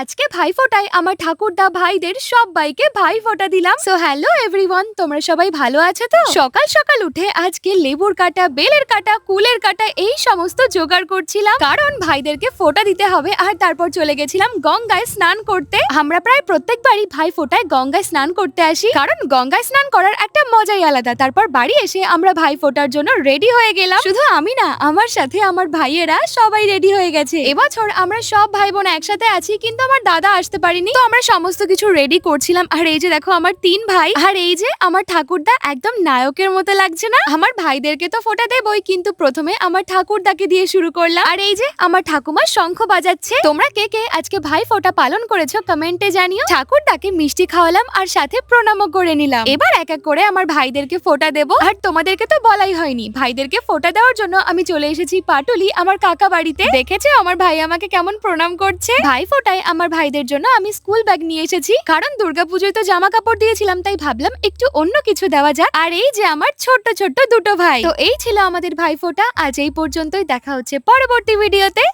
আজকে ভাই ফোটায় আমার ঠাকুরদা ভাইদের সবাইকে ভাই ফোটা দিলাম। সো হ্যালো এভরিওয়ান তোমরা সবাই ভালো আছো তো? সকাল সকাল উঠে আজকে লেবুর কাটা, বেলের কাটা, কুলের কাটা এই সমস্ত জোগাড় করছিলাম। কারণ ভাইদেরকে ফোটা দিতে হবে আর তারপর চলে গেছিলাম গঙ্গায় স্নান করতে। আমরা প্রায় প্রত্যেকবারই ভাই ফোটায় গঙ্গায় স্নান করতে আসি। কারণ গঙ্গায় স্নান করার একটা মজাই আলাদা। তারপর বাড়ি এসে আমরা ভাই ফোটার জন্য রেডি হয়ে গেলাম। শুধু আমি না, আমার সাথে আমার ভাইয়েরা সবাই রেডি হয়ে গেছে। এবছর আমরা সব ভাই বোন একসাথে আছি, কিন্তু আমার দাদা আসতে পারিনি, তো আমরা সমস্ত কিছু রেডি করছিলাম। আর এই যে দেখো আমার তিন ভাই, আর এই যে আমার ঠাকুরদা একদম নায়কের মতো লাগছে না। আমার ভাইদেরকে তো ফোটা দেবই, কিন্তু প্রথমে আমার ঠাকুরদাকে দিয়ে শুরু করলাম। আর এই যে আমার ঠাকুমা শঙ্খ বাজাচ্ছে। তোমরা কে কে আজকে ভাই ফোটা পালন করেছ কমেন্টে জানিও। ঠাকুরদাকে মিষ্টি খাওয়ালাম আর সাথে প্রণামও করে নিলাম। এবার এক এক করে আমার ভাইদেরকে ফোটা দেবো। আর তোমাদেরকে তো বলাই হয়নি। ভাইদেরকে ফোটা দেওয়ার জন্য আমি চলে এসেছি পাটুলি, আমার কাকা বাড়িতে। দেখেছে আমার ভাই আমাকে কেমন প্রণাম করছে? ভাই ফোটায় আমার ভাইদের জন্য আমি স্কুল ব্যাগ নিয়ে এসেছি। কারণ দুর্গাপুজোয় তো জামা কাপড় দিয়েছিলাম, তাই ভাবলাম একটু অন্য কিছু দেওয়া যাক। আর এই যে আমার ছোট্ট ছোট্ট দুটো ভাই। তো এই ছিল আমাদের ভাই ফোটা আজ এই পর্যন্তই। দেখা হচ্ছে পরবর্তী ভিডিওতে